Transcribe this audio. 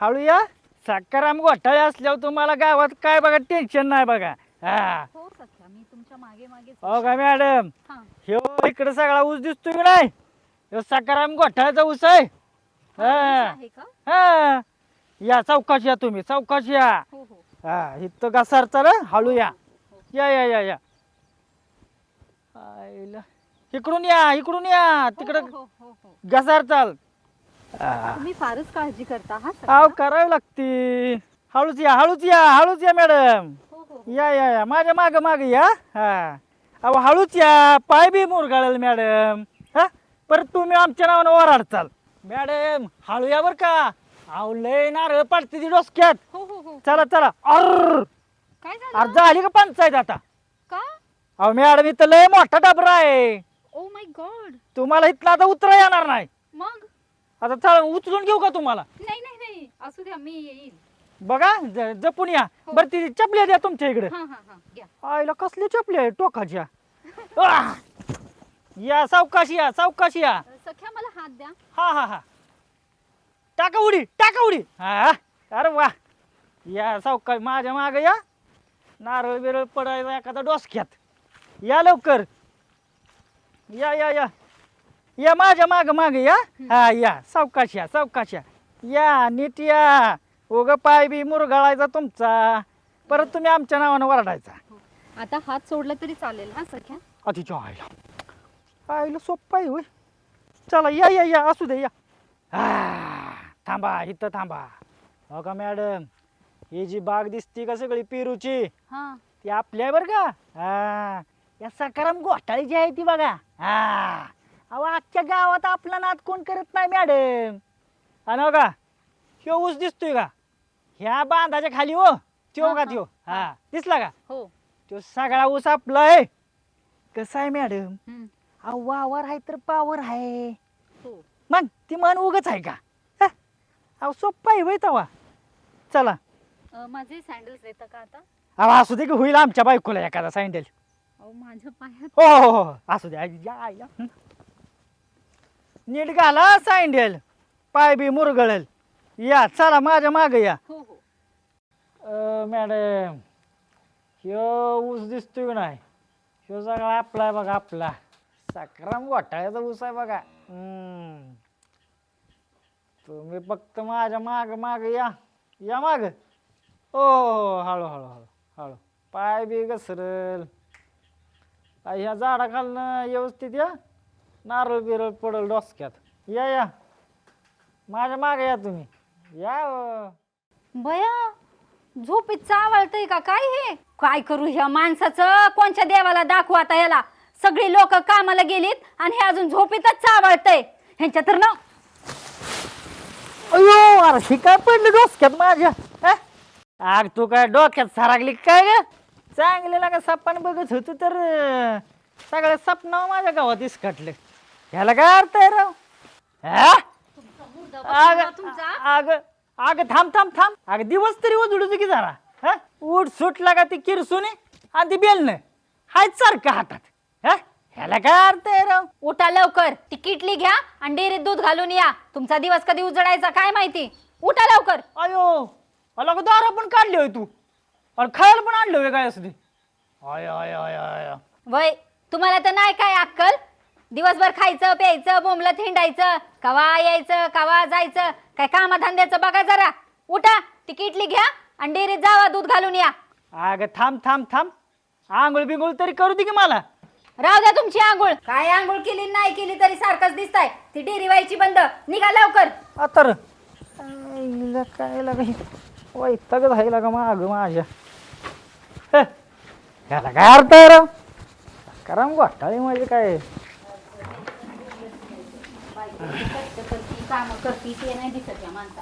हळू या साखराम घोटाळे असल्यावर तुम्हाला गावात काय बघा टेन्शन नाही बघा. हा. हो सख्या मी तुमच्या मागे मागे हो का मॅडम हा. ह्यो इकडे सगळा ऊस दिसतोय की नाही? ह्यो सकाराम घोटाळ्याचा ऊस आहे. हा, हा. आहे का? हा. या चौकाशी या तुम्ही चौकाशी या. हो हो. हा इथं घसार चला हळू या या या या या. आईला. इकडून या इकडून या. तिकडं हो, हो, हो, हो. घसार चाल. हा. तुम्ही फारच काळजी करता हा? करावी लागती हळूच या हळूच या हळूच या मॅडम. हो हो या या या. माझ्या माग माग या. हा. अहो हळूच या. पाय बी मुरगाळेल मॅडम. हा? परत तुम्ही आमच्या नावानं ओराडचाल मॅडम हळू या बर का. अहो लय नारळ पडते ती डोसक्यात. हो हो हो. चला चला. अर. काय अरे झालं झाली का पंचायत आता? का? अहो मॅडम इथं लय मोठा डबरा आहे. ओ माय गॉड तुम्हाला इथला आता उतरा येणार नाही. मग? आता चल उचलून घेऊ का तुम्हाला? नाही नाही नाही. असू द्या मी येईल बघा ज- जपून या. हो. बरं ती चपल्या द्या तुमच्या इकडे. हा हा हा. घ्या. आईला कसली चपली आहे टोकाच्या? आह! या सावकाशी या सावकाशी या. सख्या मला हात द्या. हा हा हा. टाका उडी टाका उडी. हा अरे वा. या सावकाश माझ्या माग या. नारळ बिरळ पडायचा एखादा डोसक्यात. या लवकर. या या या. या माझ्या माग माग या. हा या. सावकाश या सावकाश या. या नीट या. उग पाय बी मुरगाळायचा तुमचा. परत तुम्ही आमच्या नावानं वरडायचा. आता हात सोडला तरी चालेल हा सख्या? अतिच्या आईला. आईला सोप्पा आहे होय. चला या या या. असू दे या. आ, थांबा इथं थांबा. हो का मॅडम? ही जी बाग दिसती का सगळी पेरूची? हा. ती आपली आहे बरं का? हा. या सकाराम घोटाळी जी आहे ती बघा. हा. अहो अख्ख्या गावात आपला नाद कोण करत नाही मॅडम आणि हो का? ह्यो ऊस दिसतोय का? ह्या बांधाच्या खाली हो. त्यो हा, का हा, त्यो? हा. दिसला का? हो. तो सगळा ऊस आपला आहे. कसं आहे मॅडम हम्म, अहो वावर आहे तर पावर आहे. हो. मग ती मन उगच आहे का? हा? अहो सोप्पा आहे वय तवा. चला. अ, माझे सँडल्स देता का आता? अहो असू दे की होईल आमच्या बायकोला एखादा सँडल अहो माझ्या पायात हो हो हो असू दे. आई- या आईला. नीट घाला सँडल. पाय बी मुरगळल. या चला माझ्या माग या. हो हो. मॅडम ह्यो ऊस दिसतोय का नाही? ह्यो सगळा आपला आहे बघा आपला. साखराम घोटाळ्याचा ऊस आहे बघा. हम्म. तुम्ही फक्त माझ्या माग माग या. या माग. हो हो हळू हळू हळू हळू. पाय बी घसरल. आ, ह्या झाडाखालनं व्यवस्थित या. नारळ बिरळ पडल डोसक्यात. या या. माझ्या मागे या तुम्ही. या हो. बया झोपेत चावळतय का? काय हे? काय करू ह्या माणसाचं? कोणच्या देवाला दाखवू आता याला? सगळी लोक कामाला गेलीत आणि हे अजून झोपेतच चावळतय ह्यांच्या तर ना अयो अरे हे काय पडलं डोसक्यात माझ्या? हा? आग तू काय डोक्यात सारागली काय ग? चांगले लागा सपान बघत होतो तर अं, सगळ्या सपना माझ्या गावात इसकटले ह्याला काय अर्थ आहे राव? हा? आग आग आग थांब थांब थांब. अग दिवस तरी उजडू की जरा हा? उठ सुट लागा ती किरसुनी आणि ती बेलनं हाय सारखं हातात हा? ह्याला काय अर्थ आहे राव? उठा लवकर ती किटली घ्या आणि डेअरीत दूध घालून या. तुमचा दिवस कधी उजडायचा काय माहिती? उठा लवकर. अयो अला का दारा पण काढली होय तू? अरे खायला पण आणलं होय काय असं ते? आय आय. वय तुम्हाला तर नाही काय अक्कल? दिवसभर खायचं प्यायचं बोंबलं हिंडायचं कवा यायचं कवा जायचं काय कामाधंद्याचं बघा जरा. उठा ती किटली घ्या आणि डेअरीत जावा दूध घालून या. अगं थांब थांब थांब. आंघोळ बिंगोळ तरी करू दे की मला. राहू द्या तुमची आंघोळ. काय आंघोळ केली नाही केली तरी सारखंच दिसताय. ती डेअरी व्हायची बंद. निघा लवकर. तर. काय लागा वैताग झाला का माग माझ्या. ह, ह्याला काय अर्थ आहे राव कराम घोटाळे म्हणजे काय? करती काम करती ते नाही दिसत या माणसा